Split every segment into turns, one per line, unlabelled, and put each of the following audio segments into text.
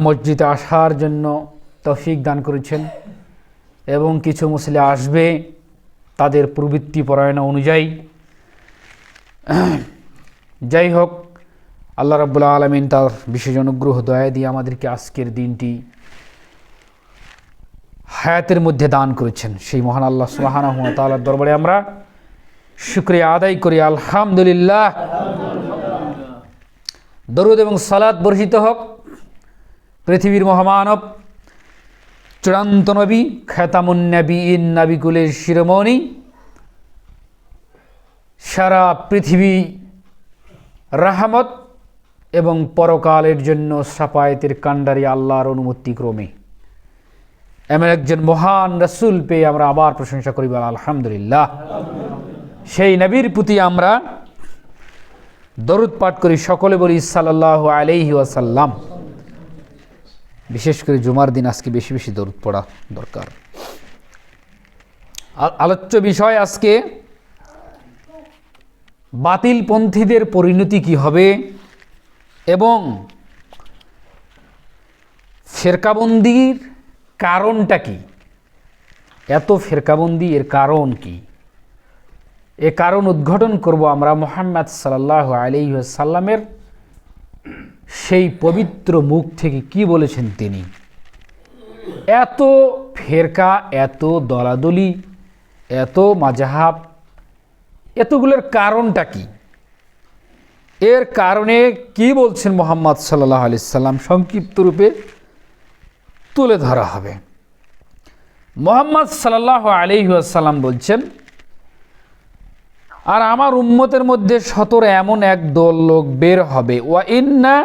মসজিদে আসার জন্য তফিক দান করেছেন এবং কিছু মুসলে আসবে তাদের প্রবৃত্তি পরায়ণ অনুযায়ী। যাই হোক, আল্লাহ রাবুল্লাহ আলমিন তার বিশেষ অনুগ্রহ, দয়া দিয়ে আমাদেরকে আজকের দিনটি হায়াতের মধ্যে দান করেছেন। সেই মহান আল্লাহ সুবাহানা হুয়া তালার দরবারে আমরা শুক্রিয়া আদায় করি। আলহামদুলিল্লাহ। দরুদ এবং সালাদ বর্ষিত হোক। পৃথিবীর মহামানব, চূড়ান্ত নবী খেতামুন নবী ইন নাবিকুলের শিরোমণি, সারা পৃথিবী রাহামত এবং পরকালের জন্য সাপায়েতের কাণ্ডারি আল্লাহর অনুমতি ক্রমে। এমন একজন মহান রসুল পেয়ে আমরা আবার প্রশংসা করি বল আলহামদুলিল্লাহ। সেই নবীর প্রতি আমরা দরুদ পাঠ করি সকলে বলি সাল্লাহ আলাইহি ওয়াসাল্লাম। বিশেষ করে জুমার দিন আজকে বেশি বেশি দরুদ পড়া দরকার। আলোচ্য বিষয় আজকে, বাতিলপন্থীদের পরিণতি কি হবে এবং ফেরকাবন্দির কারণটা কি? এত ফেরকাবন্দি এর কারণ কি? এ কারণ উদ্ঘাটন করব আমরা মোহাম্মদ সাল্লাহ আলিহাসাল্লামের সেই পবিত্র মুখ থেকে কি বলেছেন তিনি? এত ফেরকা, এত দলাদলি, এত মাজাহাব, এতগুলোর কারণটা কি? এর কারণে কি বলছেন মোহাম্মদ সাল্লাহ আলি সাল্লাম? সংক্ষিপ্ত রূপে তুলে ধরা হবে। মোহাম্মদ সাল্লাহ আলিহাসাল্লাম বলছেন আর আমার উম্মতের মধ্যে সতর এমন এক দল লোক বের হবে। ওয়া ইন্না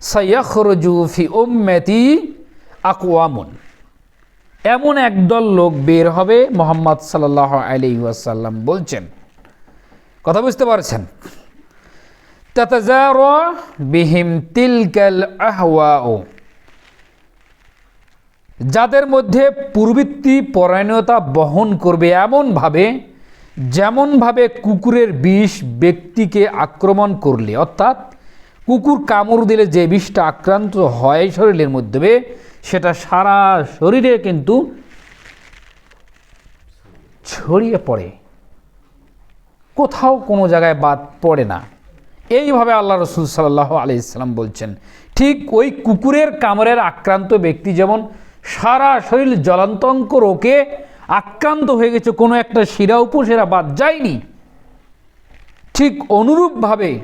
সাইয়াখরজু ফি উম্মতি আকওয়ামুন। এমন একদল লোক বের হবে মোহাম্মদ সাল্লাহ আলাইহি ওয়াসাল্লাম বলছেন। কথা বুঝতে পারছেন? বিহিম তিলকাল আহওয়াও যাদের মধ্যে পূর্বৃত্তি পরায়ণতা বহন করবে এমনভাবে যেমনভাবে কুকুরের বিষ ব্যক্তিকে আক্রমণ করলে, অর্থাৎ কুকুর কামড় দিলে যে বিষটা আক্রান্ত হয় শরীরের মধ্যে, সেটা সারা শরীরে কিন্তু ছড়িয়ে পড়ে। কোথাও কোনো জায়গায় বাদ পড়ে না। এইভাবে আল্লাহ রসুল সাল্লাহ আলি ইসলাম বলছেন, ঠিক ওই কুকুরের কামড়ের আক্রান্ত ব্যক্তি যেমন সারা শরীর জলান্তঙ্ক রোগে আক্রান্ত হয়ে গেছে, কোনো একটা শিরা উপশিরা বাদ যায়নি। ঠিক অনুরূপভাবে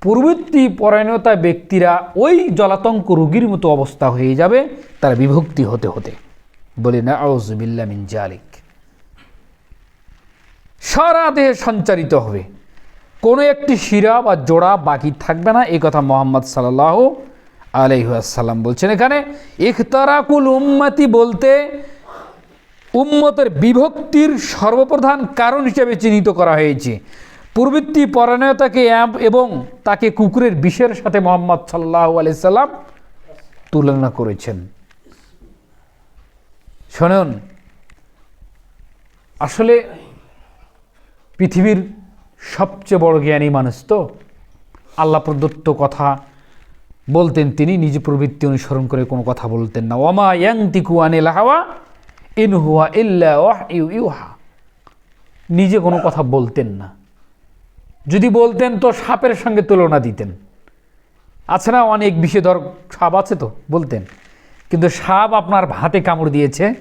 প্রবৃত্তি পরায়ণতা ব্যক্তিরা ওই জলাতঙ্ক রোগীর মতো অবস্থা হয়ে যাবে, তারা বিভক্তি হতে হতে। বলি না আউজবিল্লা মিন জালিক। সারা দেহে সঞ্চারিত হবে। কোনো একটি শিরা বা জোড়া বাকি থাকবে না এই কথা মোহাম্মদ সাল্লাহ আলহাসাল্লাম বলছেন এখানে, ইখতারাকুল উম্মাতি বলতে উম্মতের বিভক্তির সর্বপ্রধান কারণ হিসেবে চিহ্নিত করা হয়েছে। প্রবৃত্তি পরায়ণতাকে এবং তাকে কুকুরের বিষের সাথে মোহাম্মদ সাল্লাহ আলি সাল্লাম তুলনা করেছেন। শোনুন, আসলে পৃথিবীর সবচেয়ে বড় জ্ঞানী মানুষ তো? আল্লাহ প্রদত্ত কথা বলতেন তিনি, নিজ প্রবৃত্তি অনুসরণ করে কোনো কথা বলতেন না। ওমা ইয়াং তিকু আনিল হাওয়া ইন হুয়া ইল্লা ইউ ইউহা। নিজে কোনো কথা বলতেন না। যদি বলতেন তো সাপের সঙ্গে তুলনা দিতেন। আছে না অনেক বিষধর সাপ আছে তো? বলতেন। কিন্তু সাপ আপনার হাতে কামড় দিয়েছে,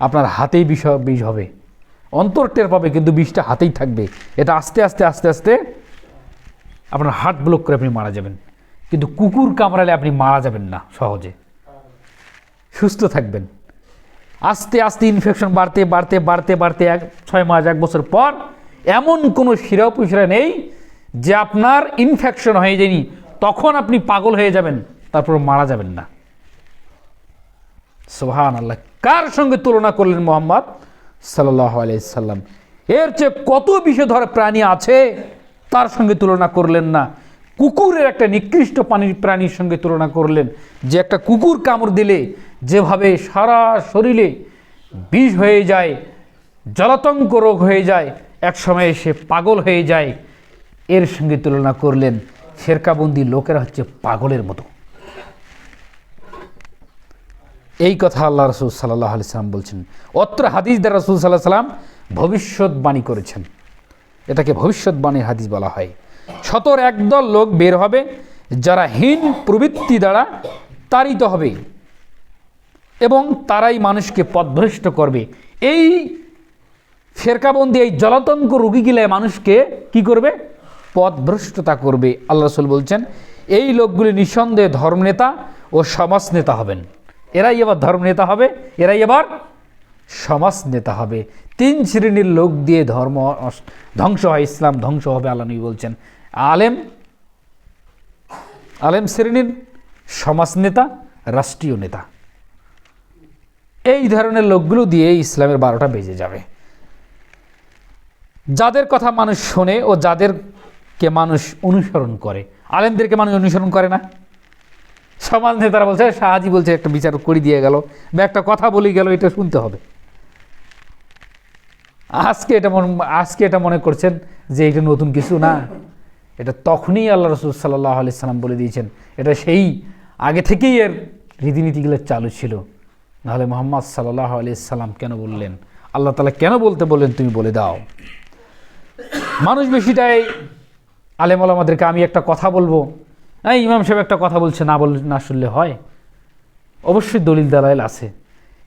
আপনার হাতেই বিষ বিষ হবে। অন্তর টের পাবে, কিন্তু বিষটা হাতেই থাকবে। এটা আস্তে আস্তে আস্তে আস্তে আপনার হার্ট ব্লক করে আপনি মারা যাবেন। কিন্তু কুকুর কামড়ালে আপনি মারা যাবেন না সহজে। সুস্থ থাকবেন। আস্তে আস্তে ইনফেকশন বাড়তে বাড়তে বাড়তে বাড়তে এক, ছয় মাস, এক বছর পর এমন কোনো শিরা উপশিরা নেই যে আপনার ইনফেকশন হয়ে যায়নি। তখন আপনি পাগল হয়ে যাবেন, তারপর মারা যাবেন না। সোহান আল্লাহ কার সঙ্গে তুলনা করলেন মোহাম্মদ? সাল্লাহ আলাইসাল্লাম এর চেয়ে কত বিষধর প্রাণী আছে, তার সঙ্গে তুলনা করলেন না। কুকুরের একটা নিকৃষ্ট প্রাণীর প্রাণীর সঙ্গে তুলনা করলেন যে একটা কুকুর কামড় দিলে যেভাবে সারা শরীরে বিষ হয়ে যায়, জলাতঙ্ক রোগ হয়ে যায় এক সময় সে পাগল হয়ে যায়, এর সঙ্গে তুলনা করলেন শেরকাবন্দি লোকেরা হচ্ছে পাগলের মতো। এই কথা আল্লাহ রসুল সাল্লাহ আলি সাল্লাম বলছেন। অত্র হাদিস দ্বারা রসুল সাল্লাহ সাল্লাম ভবিষ্যৎবাণী করেছেন। এটাকে ভবিষ্যৎবাণীর হাদিস বলা হয়। শতর একদল লোক বের হবে, যারা হীন প্রবৃত্তি দ্বারা তাড়িত হবে এবং তারাই মানুষকে পথভ্রষ্ট করবে। এই ফেরকাবন্দি, এই জলাতঙ্ক রুগীগুলো মানুষকে কি করবে? পথভ্রষ্টতা করবে। আল্লাহ রসুল বলছেন, এই লোকগুলি নিঃসন্দেহে ধর্মনেতা ও সমাজ নেতা হবেন। এরাই এবার ধর্মনেতা হবে, এরাই এবার সমাজ নেতা হবে। তিন শ্রেণির লোক দিয়ে ধর্ম ধ্বংস হয়, ইসলাম ধ্বংস হবে, আল্লাহ নবী বলছেন। আলেম আলেম শ্রেণির সমাজ নেতা, রাষ্ট্রীয় নেতা। এই ধরনের লোকগুলো দিয়ে ইসলামের বারোটা বেজে যাবে। যাদের কথা মানুষ শোনে ও যাদেরকে মানুষ অনুসরণ করে, আলেমদেরকে মানুষ অনুসরণ করে না। সমাজ নেতারা বলছে, শাহাজি বলছে, একটা বিচার করে দিয়ে গেল, বা একটা কথা বলে গেল, এটা শুনতে হবে। আজকে এটা আজকে এটা মনে করছেন যে এটা নতুন কিছু না। এটা তখনই আল্লাহ রসুল সাল্লাহ আলি সাল্লাম বলে দিয়েছেন। এটা সেই আগে থেকেই এর রীতিনীতিগুলো চালু ছিল। নাহলে মোহাম্মদ সাল্লাহ আলি সাল্লাম কেন বললেন? আল্লাহ তালা কেন বলতে বললেন, তুমি বলে দাও। মানুষ বেশিটাই আলেম আমাদেরকে আমি একটা কথা বলব। হ্যাঁ ইমাম সাহেব একটা কথা বলছে, না বল, না শুনলে হয়। অবশ্যই দলিল দালাইল আছে।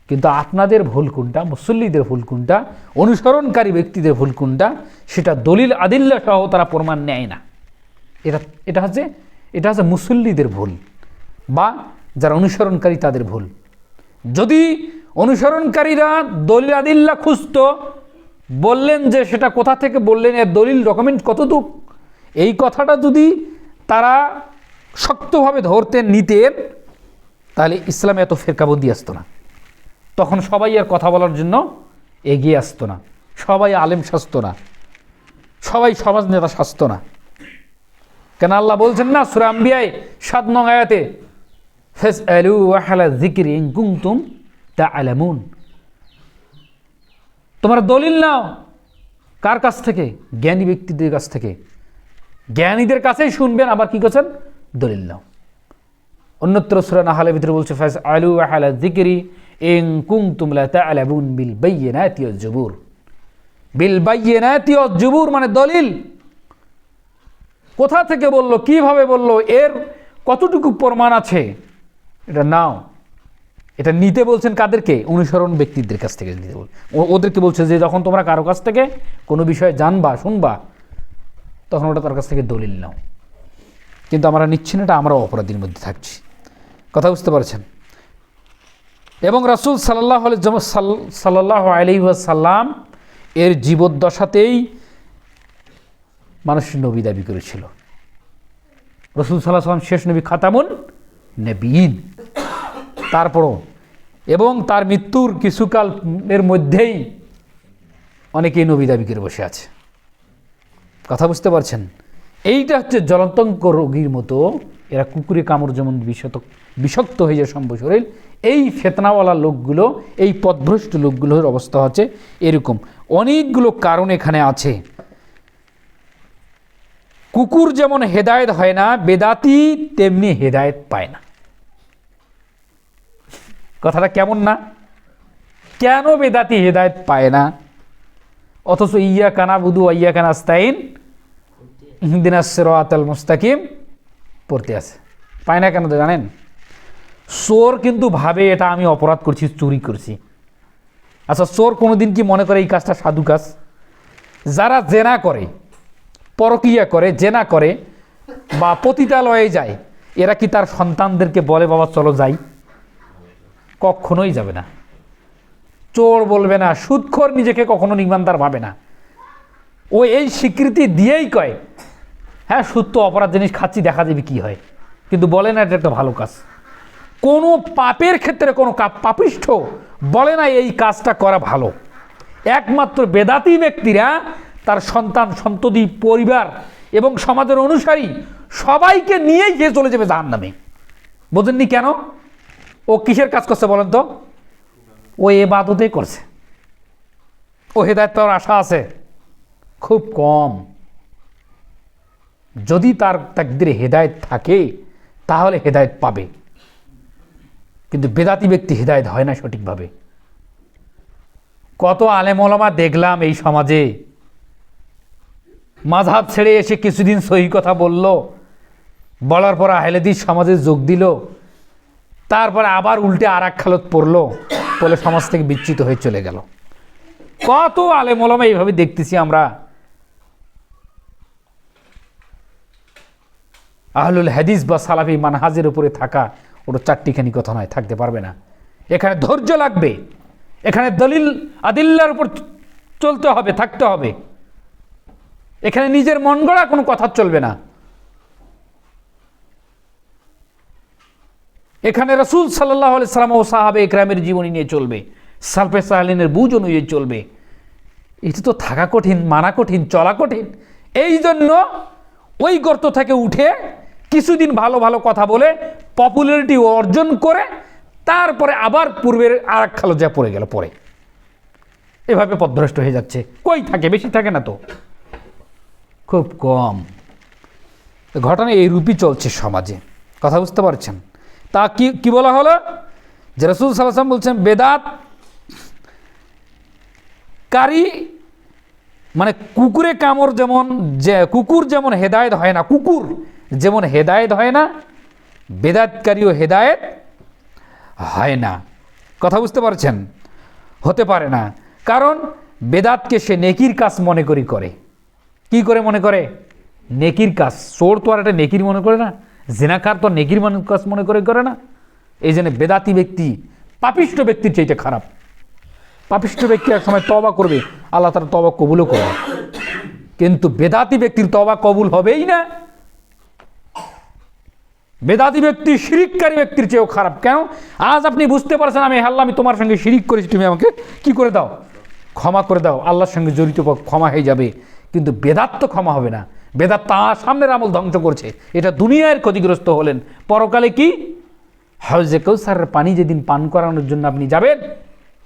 কিন্তু আপনাদের ভুল কোনটা, মুসল্লিদের ভুল কোনটা, অনুসরণকারী ব্যক্তিদের ভুল কোনটা, সেটা দলিল আদিল্লা সহ তারা প্রমাণ নেয় না। এটা এটা হচ্ছে এটা হচ্ছে মুসল্লিদের ভুল বা যারা অনুসরণকারী তাদের ভুল। যদি অনুসরণকারীরা দলিল আদিল্লা খুঁজত, বললেন যে সেটা কোথা থেকে বললেন, এর দলিল ডকুমেন্ট কতটুক? এই কথাটা যদি তারা শক্তভাবে ধরতেন নিতেন, তাহলে ইসলামে এত ফেরকাবন্দি আসতো না। তখন সবাই আর কথা বলার জন্য এগিয়ে আসতো না। সবাই আলেম সাজতো না। সবাই সমাজ নেতা সাজতো না। কেন আল্লাহ বলছেন না? সুরাম্বিয়ায় সাত নং আয়াতে ফেস আলু ওয়াহালা জিকির ইনকুমতুম তা আলামুন তোমরা দলিল নাও, কার কাছ থেকে? জ্ঞানী ব্যক্তিদের কাছ থেকে। জ্ঞানীদের কাছেই শুনবেন, আবার কি করছেন? দলিল নাও। অন্যত্র সুরা নাহালের ভিতরে বলছে ফাস আলু আহালা জিকিরি ইন কুনতুম লা তা'লামুন বিল বায়্যিনাতি ওয়াজ জুবুর বিল বায়্যিনাতি ওয়াজ জুবুর মানে দলিল। কোথা থেকে বলল, কীভাবে বলল, এর কতটুকু প্রমাণ আছে? এটা নাও। এটা নিতে বলছেন কাদেরকে? অনুসরণ ব্যক্তিদের কাছ থেকে নিতে বল ওদেরকে বলছে যে যখন তোমরা কারও কাছ থেকে কোনো বিষয়ে জানবা, শুনবা, তখন ওটা তার কাছ থেকে দলিল নাও। কিন্তু আমরা নিচ্ছি না, এটা আমরা অপরাধীর মধ্যে থাকছি। কথা বুঝতে পারছেন? এবং রাসুল সাল্লাহ সাল্লাহ আলি সাল্লাম এর জীবদ্দশাতেই মানুষ নবী দাবি করেছিল। রসুল সাল্লাহ সাল্লাম শেষ নবী খাতামুন নবীন তারপরও এবং তার মৃত্যুর কিছুকাল এর মধ্যেই অনেকেই নবী দাবি করে বসে আছে। কথা বুঝতে পারছেন? এইটা হচ্ছে জলাতঙ্ক রোগীর মতো, এরা কুকুরে কামড় যেমন বিষত বিষাক্ত হয়ে যায় সম্ভব শরীর, এই ফেতনাওয়ালা লোকগুলো, এই পদভ্রষ্ট লোকগুলোর অবস্থা হচ্ছে এরকম। অনেকগুলো কারণ এখানে আছে। কুকুর যেমন হেদায়েত হয় না, বেদাতি তেমনি হেদায়েত পায় না। কথাটা কেমন না? কেন বেদাতি হেদায়েত পায় না? অথচ ইয়া কানা বুধু ইয়া কানা আস্তাইন হিন্দিনা সিরাতাল মুস্তাকিম পড়তে আছে। পায় না কেন তো জানেন? চোর কিন্তু ভাবে এটা আমি অপরাধ করছি, চুরি করছি। আচ্ছা চোর কোনোদিন কি মনে করে এই কাজটা সাধু কাজ? যারা জেনা করে পরকিয়া করে, জেনা করে বা পতিতালয়ে যায়, এরা কি তার সন্তানদেরকে বলে, বাবা, চলো যাই কখনোই যাবে না। চোর বলবে না সুদখোর নিজেকে কখনো নির্মানদার ভাবে না। ও এই স্বীকৃতি দিয়েই কয় হ্যাঁ সুদ তো অপরাধ জিনিস, খাচ্ছি, দেখা যাবে কি হয়। কিন্তু বলে না, এটা একটা ভালো কাজ। কোনো পাপের ক্ষেত্রে কোনো পাপিষ্ঠ বলে না, এই কাজটা করা ভালো। একমাত্র বেদাতি ব্যক্তিরা তার সন্তান, সন্ততি, পরিবার এবং সমাজের অনুসারী সবাইকে নিয়েই যে চলে যাবে জাহান নামে বোঝেননি কেন? ও কিসের কাজ করছে বলেন তো? ও এ বাদতে করছে। ও হেদায়ত পাওয়ার আশা আছে? খুব কম। যদি তার তাকদিরে হেদায়েত থাকে, তাহলে হেদায়েত পাবে। কিন্তু বেদাতি ব্যক্তি হৃদায়ত হয় না সঠিকভাবে। কত আলেমলামা দেখলাম এই সমাজে মাঝহাব ছেড়ে এসে কিছুদিন সহি কথা বলল। বলার পর আহলেদিস সমাজে যোগ দিল। তারপরে আবার উল্টে আর এক খালত পড়ল। বলে সমাজ থেকে বিচ্যুত হয়ে চলে গেল। কত আলেমলামা এইভাবে দেখতেছি আমরা। আহলুল হাদিস বা সালাফি মানহাজের উপরে থাকা ওটা চারটিখানি কথা নয়, থাকতে পারবে না। এখানে ধৈর্য লাগবে। এখানে দলিল, আদিল্লার উপর চলতে হবে, থাকতে হবে। এখানে নিজের মন গড়া কোনো কথা চলবে না। এখানে রসুল সাল্লাহ সাল্লাম ও সাহাবে একরামের জীবনী নিয়ে চলবে। সালফে সাহালিনের বুঝ অনুযায়ী চলবে। এটা তো থাকা কঠিন, মানা কঠিন, চলা কঠিন। এই জন্য ওই গর্ত থেকে উঠে কিছুদিন ভালো ভালো কথা বলে পপুলারিটি অর্জন করে, তারপরে আবার পূর্বের আর এক খালো যা পড়ে গেল, পরে। এভাবে পদভ্রষ্ট হয়ে যাচ্ছে। কই থাকে? বেশি থাকে না তো। খুব কম। ঘটনা এই রূপই চলছে সমাজে। কথা বুঝতে পারছেন? তা কি কি বলা হলো? যে রসুল সাল্লাম বলছেন, বেদাত কারি মানে কুকুরে কামড় যেমন যে, কুকুর যেমন হেদায়েত হয় না, কুকুর যেমন হেদায়েত হয় না বেদাতকারীও হেদায়েত হয় না। কথা বুঝতে পারছেন? হতে পারে না। কারণ বেদাতকে সে নেকির কাজ মনে করি করে। কি করে মনে করে? নেকির কাজ। চোর তো আর একটা নেকির মনে করে না, জেনাকার তো নেকির মনে কাজ মনে করে করে না। এই জন্য বেদাতি ব্যক্তি, পাপিষ্ট ব্যক্তির চাইতে খারাপ। পাপিষ্ট ব্যক্তি এক সময় তবা করবে, আল্লাহ তার তবা কবুলও করবে। কিন্তু বেদাতি ব্যক্তির তবা কবুল হবেই না। বেদাতি ব্যক্তি, শিরিককারী ব্যক্তির চেয়েও খারাপ। কেন? আজ আপনি বুঝতে পারছেন আমি হাল্লা আমি তোমার সঙ্গে শিরিক করেছি, তুমি আমাকে কি করে দাও? ক্ষমা করে দাও। আল্লাহর সঙ্গে জড়িত ক্ষমা হয়ে যাবে। কিন্তু বেদাত তো ক্ষমা হবে না। বেদাত তাঁর সামনের আমল ধ্বংস করছে। এটা দুনিয়ার ক্ষতিগ্রস্ত হলেন। পরকালে কি? হাউজে কৌসারের পানি যেদিন পান করানোর জন্য আপনি যাবেন,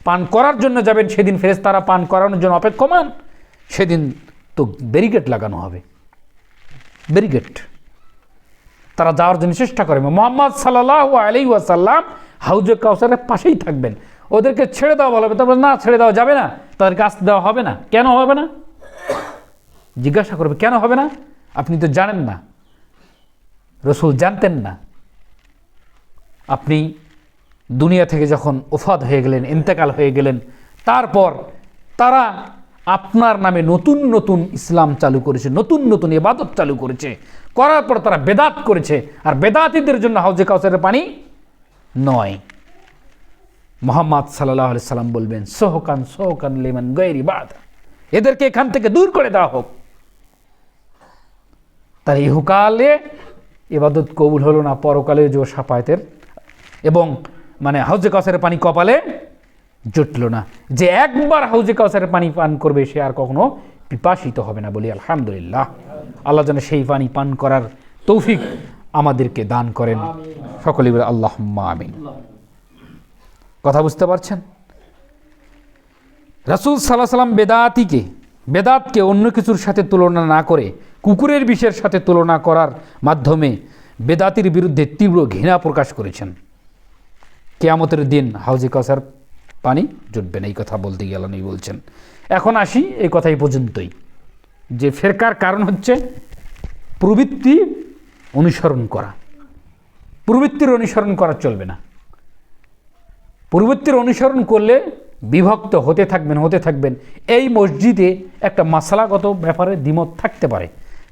পান করার জন্য যাবেন, সেদিন ফেরেশতারা পান করানোর জন্য অপেক্ষমান। সেদিন তো ব্যারিকেড লাগানো হবে। ব্যারিকেড। তারা যাওয়ার জন্য চেষ্টা করে। মোহাম্মদ সাল্লাহ আলি ওয়াসাল্লাম হাউজে কাউসারের পাশেই থাকবেন। ওদেরকে ছেড়ে দেওয়া ভালো হবে। তারপর না, ছেড়ে দেওয়া যাবে না। তাদেরকে আসতে দেওয়া হবে না। কেন হবে না? জিজ্ঞাসা করবে, কেন হবে না? আপনি তো জানেন না। রসুল জানতেন না। আপনি দুনিয়া থেকে যখন ওফাদ হয়ে গেলেন, ইন্তেকাল হয়ে গেলেন, তারপর তারা আপনার নামে নতুন নতুন ইসলাম চালু করেছে, নতুন নতুন ইবাদত চালু করেছে। করার পর তারা বেদাত করেছে, আর বেদাতিদের জন্য হাউজে কাউসারের পানি নয়। মোহাম্মদ সাল্লাহ সাল্লাম বলবেন, সোহকান সোহকান লেমন গৈরি বাদ। এদেরকে এখান থেকে দূর করে দেওয়া হোক। তার ইহুকালে এবাদত কবুল হলো না, পরকালে যে সাপায়তের এবং মানে হাউজে কাউসারের পানি কপালে জুটল না। যে একবার হাউজে কাউসারের পানি পান করবে, সে আর কখনো পিপাসিত হবে না বলি আলহামদুলিল্লাহ। আল্লাহ যেন সেই পানি পান করার তৌফিক আমাদেরকে দান করেন। সকলে বলে আল্লাহ আমিন। কথা বুঝতে পারছেন? রাসুল সাল্লাহ সাল্লাম বেদাতিকে বেদাতকে অন্য কিছুর সাথে তুলনা না করে কুকুরের বিষের সাথে তুলনা করার মাধ্যমে বেদাতির বিরুদ্ধে তীব্র ঘৃণা প্রকাশ করেছেন। কেয়ামতের দিন হাউজে কাউসার পানি জুটবে না, এই কথা বলতে গেলেন এই বলছেন। এখন আসি এই কথাই পর্যন্তই। যে ফেরকার কারণ হচ্ছে প্রবৃত্তি অনুসরণ করা। প্রবৃত্তির অনুসরণ করা চলবে না। প্রবৃত্তির অনুসরণ করলে বিভক্ত হতে থাকবেন হতে থাকবেন। এই মসজিদে একটা মাসালাগত ব্যাপারে দ্বিমত থাকতে পারে।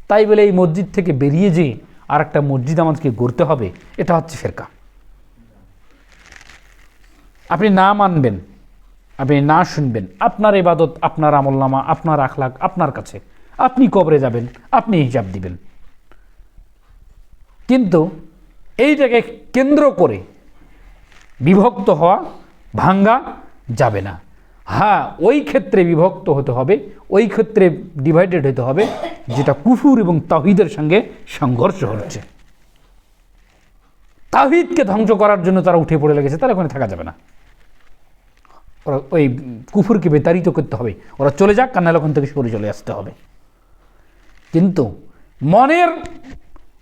তাই বলে এই মসজিদ থেকে বেরিয়ে যেয়ে আর একটা মসজিদ আমাদেরকে গড়তে হবে, এটা হচ্ছে ফেরকা। আপনি না মানবেন, আপনি না শুনবেন, আপনার ইবাদত, আপনার আমলনামা, আপনার আখলাক, আপনার কাছে। আপনি কবরে যাবেন, আপনি হিসাব দিবেন। কিন্তু এইটাকে কেন্দ্র করে বিভক্ত হওয়া, ভাঙ্গা যাবে না। হ্যাঁ ওই ক্ষেত্রে বিভক্ত হতে হবে, ওই ক্ষেত্রে ডিভাইডেড হতে হবে, যেটা কুফুর এবং তাহিদের সঙ্গে সংঘর্ষ হচ্ছে। তাহিদকে ধ্বংস করার জন্য তারা উঠে পড়ে লেগেছে, তারা ওখানে থাকা যাবে না। ওরা ওই কুফুরকে বেতাড়িত করতে হবে। ওরা চলে যাক কান্নাল ওখান থেকে সরে চলে আসতে হবে। কিন্তু মনের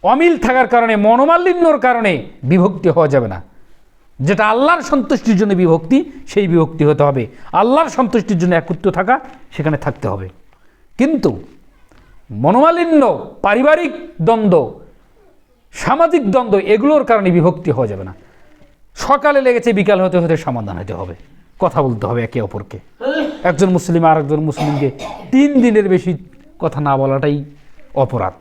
অমিল থাকার কারণে, মনোমালিন্যর কারণে বিভক্তি হওয়া যাবে না। যেটা আল্লাহর সন্তুষ্টির জন্য বিভক্তি, সেই বিভক্তি হতে হবে। আল্লাহর সন্তুষ্টির জন্য একত্র থাকা, সেখানে থাকতে হবে। কিন্তু মনোমালিন্য, পারিবারিক দ্বন্দ্ব, সামাজিক দ্বন্দ্ব, এগুলোর কারণে বিভক্তি হওয়া যাবে না। সকালে লেগেছে, বিকাল হতে হতে সমাধান হতে হবে। কথা বলতে হবে একে অপরকে। একজন মুসলিম আর একজন মুসলিমকে তিন দিনের বেশি কথা না বলাটাই অপরাধ।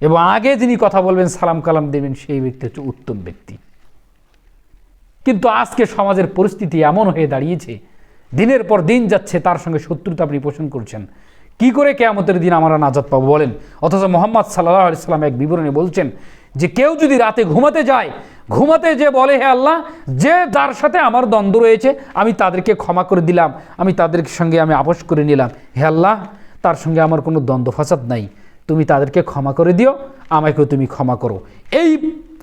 এবং আগে যিনি কথা বলবেন সালাম কালাম দেবেন, সেই ব্যক্তি হচ্ছে উত্তম ব্যক্তি। কিন্তু আজকে সমাজের পরিস্থিতি এমন হয়ে দাঁড়িয়েছে, দিনের পর দিন যাচ্ছে তার সঙ্গে শত্রুতা আপনি পোষণ করছেন। কি করে কেয়ামতের দিন আমরা নাজাদ পাবো বলেন? অথচ মোহাম্মদ সাল্লাহ আলাইসাল্লাম এক বিবরণে বলছেন যে কেউ যদি রাতে ঘুমাতে যায়, ঘুমাতে যে বলে, হে আল্লাহ, যে যার সাথে আমার দ্বন্দ্ব রয়েছে, আমি তাদেরকে ক্ষমা করে দিলাম, আমি তাদের সঙ্গে আমি আপোষ করে নিলাম। হে আল্লাহ, তার সঙ্গে আমার কোনো দ্বন্দ্ব ফাসাদ নাই। তুমি তাদেরকে ক্ষমা করে দিও, আমাকেও তুমি ক্ষমা করো। এই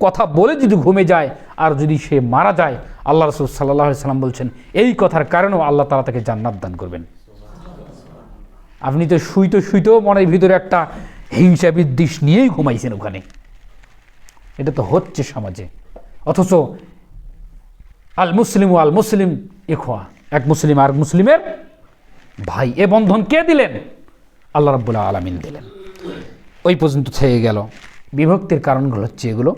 কথা বলে যদি ঘুমে যায় আর যদি সে মারা যায়, আল্লাহ রসুল সাল্লাহ সাল্লাম বলছেন, এই কথার কারণেও আল্লাহ তালা তাকে জান্নাত দান করবেন। আপনি তো শুইতে শুইতেও মনের ভিতরে একটা হিংসা বিদ্বেষ নিয়েই ঘুমাইছেন ওখানে। এটা তো হচ্ছে সমাজে। অথচ আল মুসলিম ও আল মুসলিম ইখোয়া এক মুসলিম আর মুসলিমের ভাই। এ বন্ধন কে দিলেন? আল্লাহ রাব্বুল্লাহ আলামিন দিলেন। ওই পর্যন্ত থেকে গেল। বিভক্তির কারণগুলো হচ্ছে এগুলো।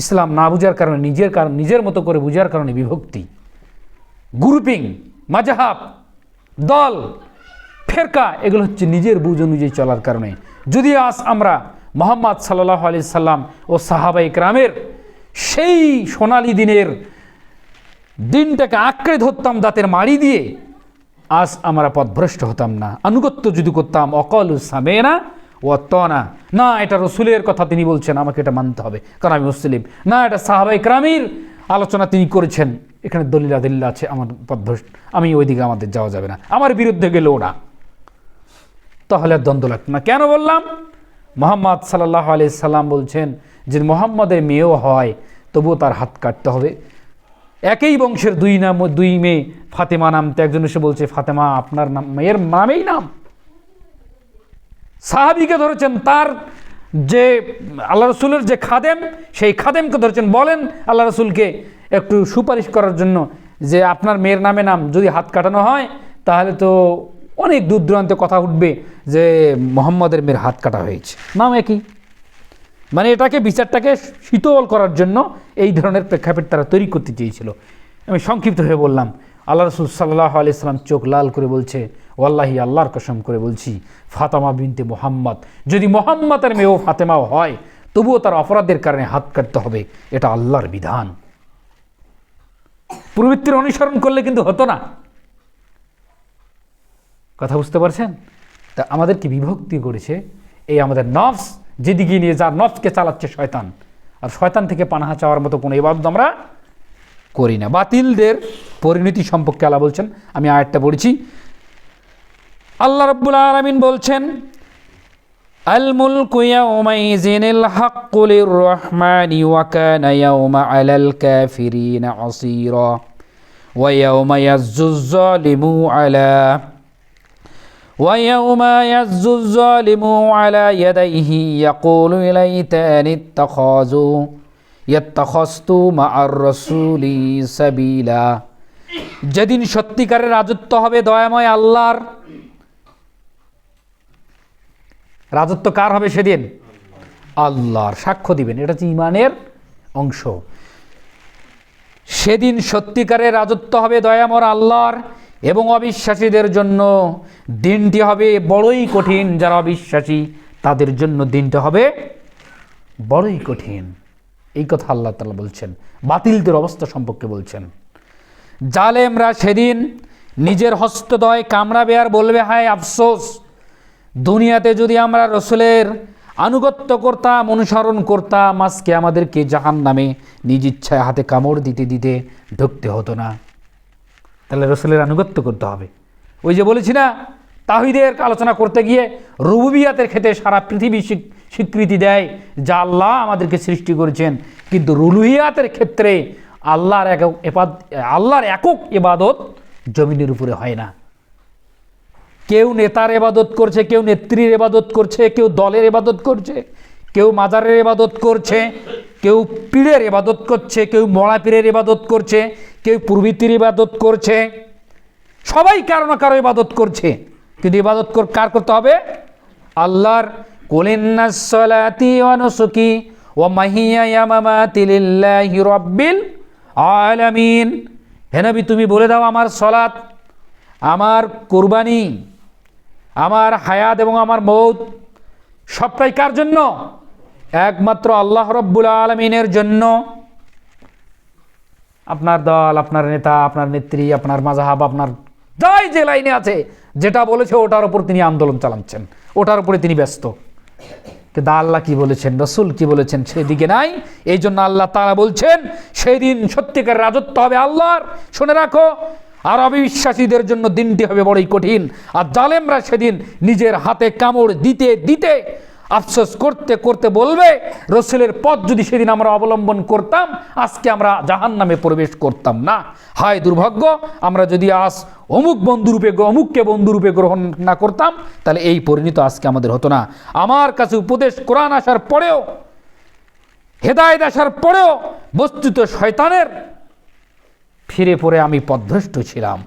ইসলাম না বুঝার কারণে, নিজের কারণ নিজের মতো করে বুঝার কারণে বিভক্তি। গ্রুপিং মাজাহাব দল, ফেরকা, এগুলো হচ্ছে নিজের বুঝ অনুযায়ী চলার কারণে। যদি আজ আমরা মোহাম্মদ সাল্লাহ আলি সাল্লাম ও সাহাবা ইকরামের সেই সোনালি দিনের দিনটাকে আঁকড়ে ধরতাম দাঁতের মাড়ি দিয়ে, আজ আমরা পথভ্রষ্ট হতাম না। আনুগত্য যদি করতাম, অকল সামে না। ও না, এটা রসুলের কথা তিনি বলছেন, আমাকে এটা মানতে হবে, কারণ আমি মুসলিম। না, এটা সাহাবাই ক্রামির আলোচনা তিনি করেছেন। এখানে দলিলা দলিলা আছে আমার পথভ্রষ্ট আমি ওইদিকে আমাদের যাওয়া যাবে না। আমার বিরুদ্ধে গেলেও না। তাহলে আর দ্বন্দ্ব লাগতো না। কেন বললাম? মোহাম্মদ সাল্লাহ আলি সাল্লাম বলছেন যে মোহাম্মদের মেয়েও হয়, তবুও তার হাত কাটতে হবে। একই বংশের দুই নাম দুই মেয়ে, ফাতেমা নাম তো একজন এসে বলছে, ফাতেমা, আপনার নাম মেয়ের নামেই নাম। সাহাবিকে ধরেছেন তার যে আল্লাহ রসুলের যে খাদেম, সেই খাদেমকে ধরেছেন। বলেন আল্লাহ রসুলকে একটু সুপারিশ করার জন্য যে আপনার মেয়ের নামে নাম যদি হাত কাটানো হয়, তাহলে তো অনেক দূর দূরান্তে কথা উঠবে যে মোহাম্মদের মেয়ের হাত কাটা হয়েছে। নাম একই। মানে এটাকে, বিচারটাকে শীতল করার জন্য এই ধরনের প্রেক্ষাপট তারা তৈরি করতে চেয়েছিল। আমি সংক্ষিপ্ত হয়ে বললাম আল্লাহ রসুল সাল্লাহ আলি সাল্লাম চোখ লাল করে বলছে, ওয়াল্লাহি আল্লাহর কসম করে বলছি, ফাতেমা বিনতে মোহাম্মদ। যদি মোহাম্মদের মেয়েও ফাতেমাও হয়, তবুও তার অপরাধের কারণে হাত কাটতে হবে। এটা আল্লাহর বিধান। প্রবৃত্তির অনুসরণ করলে কিন্তু হতো না। কথা বুঝতে পারছেন? তা আমাদেরকে বিভক্তি করেছে? এই আমাদের নফস যেদিকে নিয়ে যার নফসকে চালাচ্ছে শয়তান। আর শয়তান থেকে পানাহা চাওয়ার মতো কোনো ইবাদত আমরা করি না বাতিলদের পরিণতি সম্পর্কে আল্লাহ বলছেন আমি আয়াতটা পড়েছি আল্লাহ রব্বুল আলমিন বলছেন আল মুলকু ইয়াউমাইযিনিল হাক্কু লির-রাহমানি ওয়া কানা ইয়াউমা আলাল কাফিরিনা আসীরা ওয়া ইয়াউমা ইয়াজ্জুয-যালিমু আলা ويوم يعز الظالم على يديه يقول ليتني اتخذوا ইয়াত্তাখস্তু মা আর রসুলি সাবিলা। যেদিন সত্যিকারের রাজত্ব হবে দয়াময় আল্লাহর, রাজত্ব কার হবে সেদিন? আল্লাহর। সাক্ষ্য দিবেন, এটা হচ্ছে ইমানের অংশ। সেদিন সত্যিকারের রাজত্ব হবে দয়ামর আল্লাহর এবং অবিশ্বাসীদের জন্য দিনটি হবে বড়ই কঠিন। যারা অবিশ্বাসী, তাদের জন্য দিনটা হবে বড়ই কঠিন। এই কথা আল্লাহ তালা বলছেন। বাতিলদের অবস্থা সম্পর্কে বলছেন। জালেমরা সেদিন নিজের হস্তদয় কামড়াবে আর বলবে, হায় আফসোস, দুনিয়াতে যদি আমরা রসুলের আনুগত্য করতাম, অনুসরণ করতাম, আজকে আমাদেরকে জাহান নামে নিজ ইচ্ছায় হাতে কামড় দিতে দিতে ঢুকতে হতো না। তাহলে রসুলের আনুগত্য করতে হবে। ওই যে বলেছি না, তাহিদের আলোচনা করতে গিয়ে রুবুবিয়াতের ক্ষেত্রে সারা পৃথিবী স্বীকৃতি দেয় যা আল্লাহ আমাদেরকে সৃষ্টি করেছেন। কিন্তু রুলুহিয়াতের ক্ষেত্রে আল্লাহর একক আল্লাহর একক এবাদত জমিনের উপরে হয় না। কেউ নেতার এবাদত করছে, কেউ নেত্রীর এবাদত করছে, কেউ দলের এবাদত করছে, কেউ মাজারের ইবাদত করছে, কেউ পীরের ইবাদত করছে, কেউ মরা পীরের ইবাদত করছে, কেউ পূর্বীতির ইবাদত করছে। সবাই কারও না কারও ইবাদত করছে। কিন্তু ইবাদত কার করতে হবে? আল্লাহর ও মাহিয়া ইয়ামামাতি লিল্লাহি রাব্বিল আলামিন। হে নবী, তুমি বলে দাও আমার সলাত, আমার কুরবানি, আমার হায়াত এবং আমার মৌত সবটাই কার জন্য? একমাত্র আল্লাহ রব্বুল আলমিনের জন্য। আপনার দল, আপনার নেতা, আপনার নেত্রী, আপনার মাজাহাব আপনার যাই যে লাইনে আছে, যেটা বলেছে ওটার উপর তিনি আন্দোলন চালাচ্ছেন, ওটার উপরে তিনি ব্যস্ত। কিন্তু আল্লাহ কি বলেছেন? রসুল কি বলেছেন? সেদিকে নাই। এই জন্য আল্লাহ তারা বলছেন, সেই দিন সত্যিকার রাজত্ব হবে আল্লাহর। শুনে রাখো আর অবিশ্বাসীদের জন্য দিনটি হবে বড়ই কঠিন। আর জালেমরা সেদিন নিজের হাতে কামড় দিতে দিতে আফসোস করতে করতে বলবে, রসুলের পথ যদি সেদিন আমরা অবলম্বন করতাম, আজকে আমরা জাহান নামে প্রবেশ করতাম না। হায় দুর্ভাগ্য, আমরা যদি আজ অমুক বন্ধুরূপে অমুককে বন্ধুরূপে গ্রহণ না করতাম, তাহলে এই পরিণত আজকে আমাদের হতো না। আমার কাছে উপদেশ কোরআন আসার পরেও, হেদায়ত আসার পরেও বস্তুত শয়তানের ফিরে পড়ে আমি পদভ্রষ্ট ছিলাম।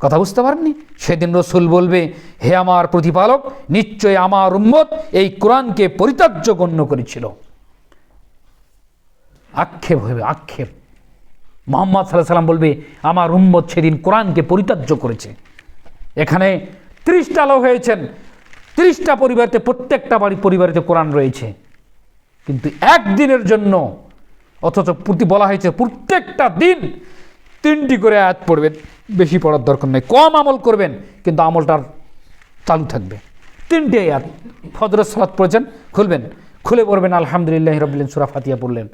কথা বুঝতে পারেননি? সেদিন রসুল বলবে, হে আমার প্রতিপালক, নিশ্চয় আমার উম্মত এই কোরআনকে পরিত্যাজ্য গণ্য করেছিল। আক্ষেপ হবে, আক্ষেপ। মোহাম্মদ সাল্লাহ সাল্লাম বলবে, আমার উম্মত সেদিন কোরআনকে পরিত্যাজ্য করেছে। এখানে ত্রিশটা লোক হয়েছেন। ত্রিশটা পরিবারতে, প্রত্যেকটা বাড়ি, পরিবারেতে কোরআন রয়েছে। কিন্তু একদিনের জন্য, অথচ প্রতি বলা হয়েছে, প্রত্যেকটা দিন তিনটি করে আয়াত পড়বেন, বেশি পড়ার দরকার নেই। কম আমল করবেন, কিন্তু আমলটার চালু থাকবে। তিনটি আয়াত ফজর সালাত পড়েছেন, খুলবেন। খুলে পড়বেন, আলহামদুলিল্লাহ রবিল্লিন সুরা ফাতিয়া পড়লেন।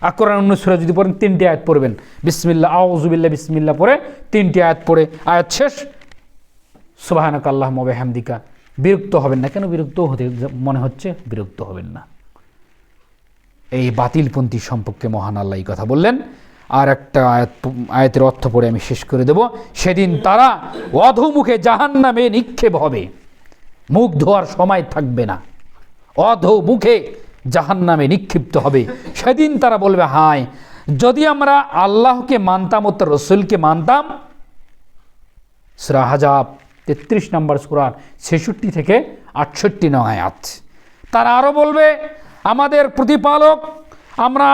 আকরান অন্য সুরা যদি পড়েন, তিনটে আয়াত পড়বেন। বিসমিল্লা আউজুবিল্লা বিসমিল্লা পড়ে তিনটি আয়াত পড়ে। আয়াত শেষ। সুবাহানক আল্লাহ মবে হামদিকা বিরক্ত হবেন না। কেন বিরক্ত? হতে মনে হচ্ছে বিরক্ত হবেন না। এই বাতিলপন্থী সম্পর্কে মহান আল্লাহ কথা বললেন। আর একটা আয়াত আয়াতের অর্থ পড়ে আমি শেষ করে দেব। সেদিন তারা অধমুখে জাহান নামে নিক্ষেপ হবে। মুখ ধোয়ার সময় থাকবে না। অধ মুখে জাহান নামে নিক্ষিপ্ত হবে। সেদিন তারা বলবে, হায়, যদি আমরা আল্লাহকে মানতাম ও তার রসুলকে মানতাম, সুরা হাজাব তেত্রিশ নম্বর সুরার ছেষট্টি থেকে আটষট্টি নয় আছে তারা আরও বলবে, আমাদের প্রতিপালক, আমরা,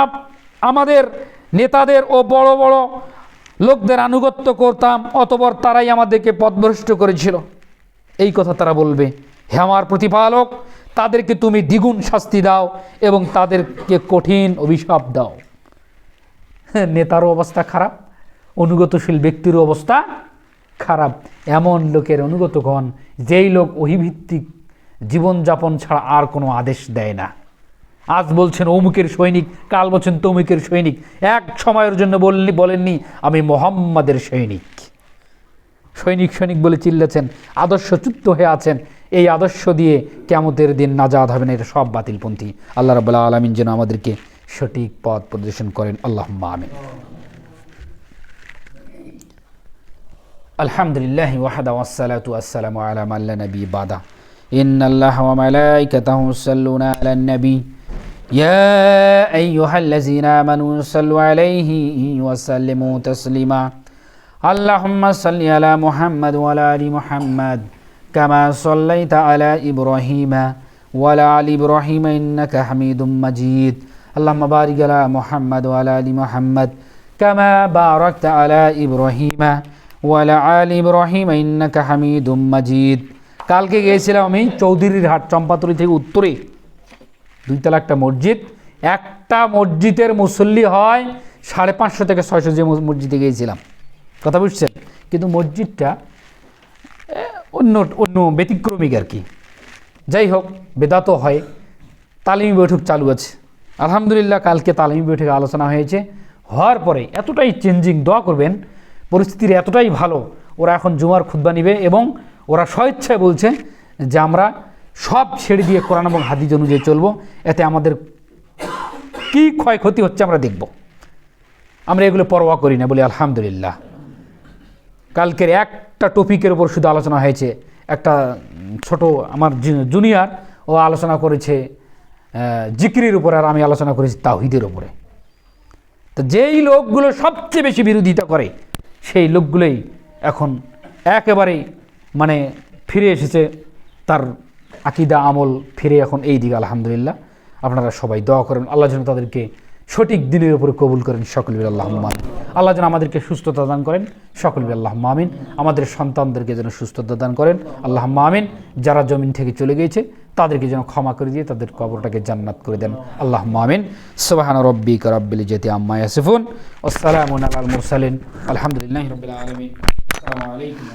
আমাদের নেতাদের ও বড় বড় লোকদের আনুগত্য করতাম অতবর তারাই আমাদেরকে পথভ্রষ্ট করেছিল। এই কথা তারা বলবে, হে আমার প্রতিপালক, তাদেরকে তুমি দ্বিগুণ শাস্তি দাও এবং তাদেরকে কঠিন অভিশাপ দাও। নেতারও অবস্থা খারাপ, অনুগতশীল ব্যক্তিরও অবস্থা খারাপ। এমন লোকের অনুগতগণ, যেই লোক অহিভিত্তিক জীবনযাপন ছাড়া আর কোনো আদেশ দেয় না। আজ বলছেন অমুকের সৈনিক, কাল বলছেন তমুকের সৈনিক। এক সময়ের জন্য বললি বলেননি, আমি মোহাম্মদের সৈনিক। সৈনিক সৈনিক বলে চিল্লেছেন আদর্শচ্যুত হয়ে আছেন। এই আদর্শ দিয়ে কেমতের দিন নাজাদ হবেন এটা সব বাতিলপন্থী। আল্লাহ রবাল্লা আলমিন যেন আমাদেরকে সঠিক পথ প্রদর্শন করেন। আল্লাহ আমিন। আলহামদুলিল্লাহ ওয়াহাদা ওয়াসালাতু আসসালামু আলা মাল্লা নবী বাদা। ইন্নাল্লাহ ওয়া মালাইকাতাহু সাল্লুনা আলান নবী। يا أيها الذين آمنوا صلوا عليه وسلموا تسليما اللهم صل على محمد وعلى آل محمد كما صليت على إبراهيم وعلى آل إبراهيم إنك حميد مجيد اللهم بارك على محمد وعلى آل محمد كما باركت على إبراهيم وعلى آل إبراهيم إنك حميد مجيد কালকে গিয়েছিলাম আমি চৌধুরীর হাট চম্পাতলি থেকে উত্তরে দুইতলা একটা মসজিদ। একটা মসজিদের মুসল্লি হয় সাড়ে পাঁচশো থেকে ছয়শো যে মসজিদে গিয়েছিলাম। কথা বুঝছেন? কিন্তু মসজিদটা অন্য অন্য ব্যতিক্রমিক আর কি। যাই হোক বেদাত হয়। তালিমি বৈঠক চালু আছে। আলহামদুলিল্লাহ, কালকে তালিমি বৈঠকে আলোচনা হয়েছে। হওয়ার পরে এতটাই চেঞ্জিং দোয়া করবেন, পরিস্থিতির এতটাই ভালো, ওরা এখন জুমার খুদ্া নিবে এবং ওরা স্বেচ্ছায় বলছে যে আমরা সব ছেড়ে দিয়ে কোরআন এবং হাদিজ অনুযায়ী চলবো। এতে আমাদের কী ক্ষয়ক্ষতি হচ্ছে আমরা দেখব। আমরা এগুলো পরোয়া করি না, বলি আলহামদুলিল্লাহ। কালকের একটা টপিকের উপর শুধু আলোচনা হয়েছে। একটা ছোট আমার জুনিয়র ও আলোচনা করেছে জিকিরের উপরে, আর আমি আলোচনা করেছি তাহিদের উপরে। তো যেই লোকগুলো সবচেয়ে বেশি বিরোধিতা করে, সেই লোকগুলোই এখন একেবারেই মানে ফিরে এসেছে তার আকিদা, আমল ফিরে এখন এই দিকে, আলহামদুলিল্লাহ। আপনারা সবাই দোয়া করেন, আল্লাহ যেন তাদেরকে সঠিক দিনের উপরে কবুল করেন, সকল আল্লাহ মামিন আল্লাহ যেন আমাদেরকে সুস্থতা দান করেন, সকল আল্লাহ মামিন আমাদের সন্তানদেরকে যেন সুস্থতা দান করেন আল্লাহ মামিন যারা জমিন থেকে চলে গিয়েছে, তাদেরকে যেন ক্ষমা করে দিয়ে তাদের কবরটাকে জান্নাত করে দেন আল্লাহ মামিন সুবাহান রব্বিক রব্বিল যেতে আম্মা ইয়াসিফুন। আসসালামু মুরসালিন। আলহামদুলিল্লাহ রবিল আলাইকুম।